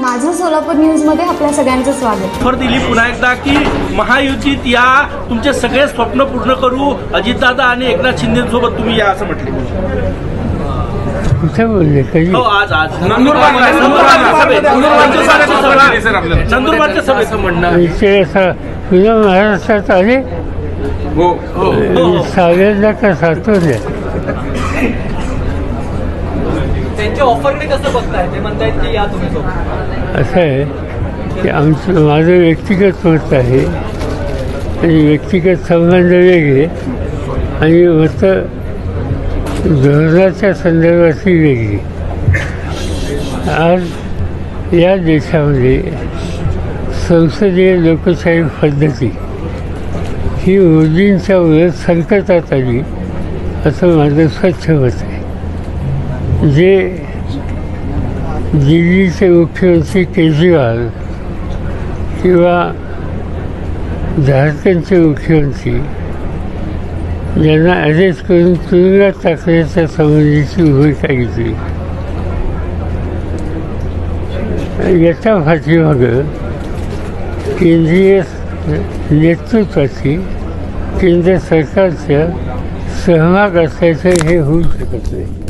माझं सोलापूर न्यूजमध्ये आपल्या सगळ्यांचं स्वागत. ऑफर दिली पुन्हा एकदा की महायुतीत या तुमचे सगळे स्वप्न पूर्ण करू. अजितदादा आणि एकनाथ शिंदेसोबत तुम्ही या असं म्हटले. कुठे बोलले कधी हो आज आज. नंदुरबार नंदुरबारच्या सभेत. नंदुरबारच्या सभेत म्हणणं इथे असं तुझ्या महाराष्ट्रात आले हो सागरला का सातवल्या त्यांच्या ऑफरने कसं बघताय. ते म्हणतायत की या तुम्ही असं आहे की आमचं माझं व्यक्तिगत मत आहे आणि व्यक्तिगत संबंध वेगळे आणि मत धोरणाच्या संदर्भातही वेगळी. आज या देशामध्ये संसदीय लोकशाही पद्धती ही मोदींच्या उलट संकटात आली असं माझं स्वच्छ मत आहे. जे दिल्लीचे मुख्यमंत्री केजरीवाल किंवा झारखंडचे मुख्यमंत्री यांना अरेस्ट करून तुरुंगात टाकण्याच्या संबंधीची भूमिका घेतली. याच्या पाठीमागं केंद्रीय नेतृत्वाची केंद्र सरकारचा सहभाग असल्याचं हे होऊ शकत नाही.